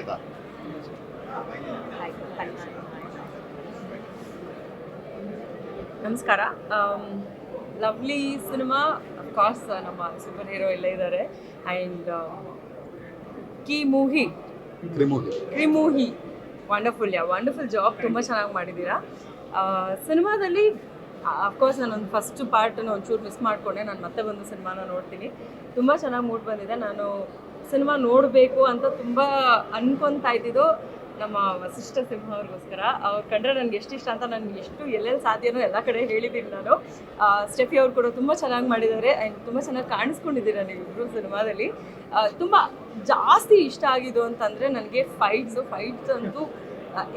ಆಯ್ತಾ ನಮಸ್ಕಾರ. Lovely cinema of course ನಮ್ಮ ಸೂಪರ್ ಹೀರೋ ಎಲ್ಲ ಇದ್ದಾರೆ ಆ್ಯಂಡ್ ಕಿ ಮೂಹಿ ಕ್ರಿಮೂಹಿ ವಂಡರ್ಫುಲ್ ಯಾ ವಂಡರ್ಫುಲ್ ಜಾಬ್ ತುಂಬ ಚೆನ್ನಾಗಿ ಮಾಡಿದ್ದೀರಾ? ಸಿನಿಮಾದಲ್ಲಿ ಅಫ್ಕೋರ್ಸ್ ನಾನೊಂದು ಫಸ್ಟ್ ಪಾರ್ಟನ್ನು ಒಂಚೂರು ಮಿಸ್ ಮಾಡಿಕೊಂಡೆ. ನಾನು ಮತ್ತೆ ಬಂದು ಸಿನಿಮಾನ ನೋಡ್ತೀನಿ. ತುಂಬ ಚೆನ್ನಾಗಿ ಮೂಡ್ ಬಂದಿದೆ. ನಾನು ಸಿನಿಮಾ ನೋಡಬೇಕು ಅಂತ ತುಂಬ ಅನ್ಕೊಂತಾ ಇದ್ದಿದ್ದು ನಮ್ಮ ವಸಿಷ್ಠ ಸಿಂಹ ಅವ್ರಿಗೋಸ್ಕರ ಅವ್ರು ಕಂಡ್ರೆ ನನಗೆ ಎಷ್ಟು ಇಷ್ಟ ಅಂತ ನನಗೆ ಎಷ್ಟು ಎಲ್ಲೆಲ್ಲಿ ಸಾಧ್ಯನೋ ಎಲ್ಲ ಕಡೆ ಹೇಳಿದ್ದೀನಿ ನಾನು. ಸ್ಟೆಫಿ ಅವ್ರು ಕೂಡ ತುಂಬ ಚೆನ್ನಾಗಿ ಮಾಡಿದ್ದಾರೆ ಆ್ಯಂಡ್ ತುಂಬ ಚೆನ್ನಾಗಿ ಕಾಣಿಸ್ಕೊಂಡಿದ್ದೀರಾ ನೀವಿಬ್ಬರು ಸಿನಿಮಾದಲ್ಲಿ. ತುಂಬ ಜಾಸ್ತಿ ಇಷ್ಟ ಆಗಿದ್ದು ಅಂತಂದರೆ ನನಗೆ ಫೈಟ್ಸು ಫೈಟ್ಸ್ ಅಂತೂ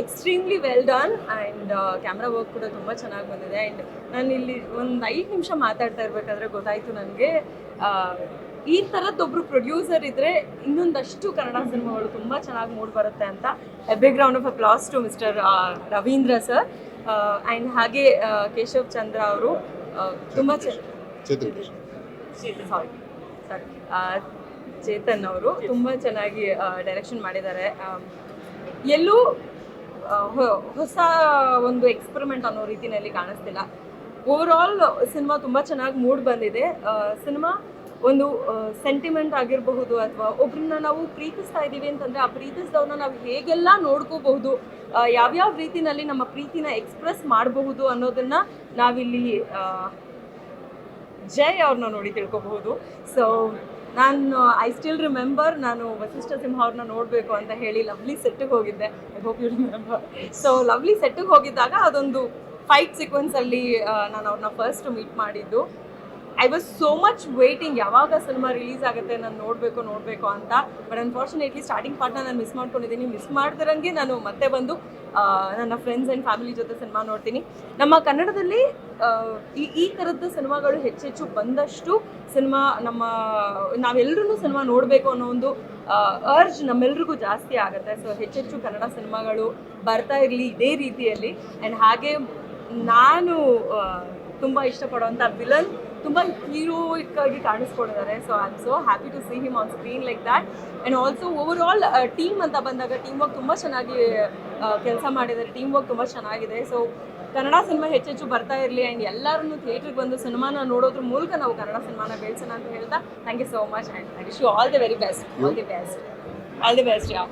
extremely well done and camera work ಕೂಡ ತುಂಬ ಚೆನ್ನಾಗಿ ಬಂದಿದೆ. ಆ್ಯಂಡ್ ನಾನು ಇಲ್ಲಿ ಒಂದು ಐದು ನಿಮಿಷ ಮಾತಾಡ್ತಾ ಇರಬೇಕಾದ್ರೆ ಗೊತ್ತಾಯಿತು ನನಗೆ ಈ ಥರದ್ದೊಬ್ಬರು ಪ್ರೊಡ್ಯೂಸರ್ ಇದ್ರೆ ಇನ್ನೊಂದಷ್ಟು ಕನ್ನಡ ಸಿನಿಮಾಗಳು ತುಂಬ ಚೆನ್ನಾಗಿ ಮೂಡ್ ಬರುತ್ತೆ ಅಂತ big round of applause to mister Ravindra sir and ಹಾಗೆ ಕೇಶವ್ ಚಂದ್ರ ಅವರು ತುಂಬ ಸಾರಿ ಚೇತನ್. ಅವರು ತುಂಬ ಚೆನ್ನಾಗಿ ಡೈರೆಕ್ಷನ್ ಮಾಡಿದ್ದಾರೆ. ಎಲ್ಲೂ ಹೊಸ ಒಂದು ಎಕ್ಸ್ಪೆರಿಮೆಂಟ್ ಅನ್ನೋ ರೀತಿಯಲ್ಲಿ ಕಾಣಿಸ್ತಿಲ್ಲ. ಓವರ್ ಆಲ್ ಸಿನಿಮಾ ತುಂಬ ಚೆನ್ನಾಗಿ ಮೂಡ್ ಬಂದಿದೆ. ಸಿನಿಮಾ ಒಂದು ಸೆಂಟಿಮೆಂಟ್ ಆಗಿರಬಹುದು ಅಥವಾ ಒಬ್ರನ್ನ ನಾವು ಪ್ರೀತಿಸ್ತಾ ಇದ್ದೀವಿ ಅಂತಂದರೆ ಆ ಪ್ರೀತಿಸಿದವ್ರನ್ನ ನಾವು ಹೇಗೆಲ್ಲ ನೋಡ್ಕೋಬಹುದು ಯಾವ ಯಾವ್ಯಾವ ರೀತಿನಲ್ಲಿ ನಮ್ಮ ಪ್ರೀತಿನ ಎಕ್ಸ್ಪ್ರೆಸ್ ಮಾಡಬಹುದು ಅನ್ನೋದನ್ನ ನಾವಿಲ್ಲಿ ಜಯ್ ಅವ್ರನ್ನ ನೋಡಿ ತಿಳ್ಕೊಬಹುದು. ಸೊ ನಾನು ಐ ಸ್ಟಿಲ್ ರಿಮೆಂಬರ್ ನಾನು ವಸಿಷ್ಠ ಸಿಂಹ ಅವ್ರನ್ನ ನೋಡಬೇಕು ಅಂತ ಹೇಳಿ ಲವ್ಲಿ ಸೆಟ್ಟಿಗೆ ಹೋಗಿದ್ದೆ. I hope you remember so lovely ಸೆಟ್ಟಿಗೆ ಹೋಗಿದ್ದಾಗ ಅದೊಂದು ಫೈಟ್ ಸೀಕ್ವೆನ್ಸಲ್ಲಿ ನಾನು ಅವ್ರನ್ನ ಫಸ್ಟ್ ಮೀಟ್ ಮಾಡಿದ್ದು. I was so much waiting ಯಾವಾಗ ಸಿನಿಮಾ ರಿಲೀಸ್ ಆಗುತ್ತೆ, ನಾನು ನೋಡಬೇಕು ನೋಡಬೇಕು ಅಂತ. ಬಟ್ ಅನ್ಫಾರ್ಚುನೇಟ್ಲಿ ಸ್ಟಾರ್ಟಿಂಗ್ ಪಾರ್ಟ್ನ ನಾನು ಮಿಸ್ ಮಾಡ್ಕೊಂಡಿದ್ದೀನಿ. ಮಿಸ್ ಮಾಡ್ದಿರಂಗೆ ನಾನು ಮತ್ತೆ ಬಂದು ನನ್ನ ಫ್ರೆಂಡ್ಸ್ ಆ್ಯಂಡ್ ಫ್ಯಾಮಿಲಿ ಜೊತೆ ಸಿನಿಮಾ ನೋಡ್ತೀನಿ. ನಮ್ಮ ಕನ್ನಡದಲ್ಲಿ ಈ ಈ ಥರದ ಸಿನಿಮಾಗಳು ಹೆಚ್ಚೆಚ್ಚು ಬಂದಷ್ಟು ಸಿನಿಮಾ ನಮ್ಮ ನಾವೆಲ್ಲರೂ ಸಿನಿಮಾ ನೋಡಬೇಕು ಅನ್ನೋ ಒಂದು ಅರ್ಜ್ ನಮ್ಮೆಲ್ರಿಗೂ ಜಾಸ್ತಿ ಆಗುತ್ತೆ. ಸೊ ಹೆಚ್ಚೆಚ್ಚು ಕನ್ನಡ ಸಿನಿಮಾಗಳು ಬರ್ತಾ ಇರಲಿ ಇದೇ ರೀತಿಯಲ್ಲಿ. ಆ್ಯಂಡ್ ಹಾಗೆ, ನಾನು ತುಂಬ ಇಷ್ಟಪಡುವಂಥ ವಿಲನ್ ತುಂಬ ಹೀರೋಯಿಕ್ ಆಗಿ ಕಾಣಿಸ್ಕೊಂಡಿದ್ದಾರೆ. So I am so happy to see him on screen like that and also overall team ಅಂತ ಬಂದಾಗ ಟೀಮ್ ವರ್ಕ್ ತುಂಬ ಚೆನ್ನಾಗಿ ಕೆಲಸ ಮಾಡಿದ್ದಾರೆ. ಟೀಮ್ ವರ್ಕ್ ತುಂಬ ಚೆನ್ನಾಗಿದೆ. ಸೊ ಕನ್ನಡ ಸಿನಿಮಾ ಹೆಚ್ಚೆಚ್ಚು ಬರ್ತಾ ಇರಲಿ ಆ್ಯಂಡ್ ಎಲ್ಲರನ್ನು ಥಿಯೇಟ್ರಿಗೆ ಬಂದು ಸಿನಿಮಾನ ನೋಡೋದ್ರ ಮೂಲಕ ನಾವು ಕನ್ನಡ ಸಿನಿಮಾನ ಬೆಳೆಸೋಣ ಅಂತ ಹೇಳ್ತಾ thank you so much and I wish you all the very best all the best all the best yeah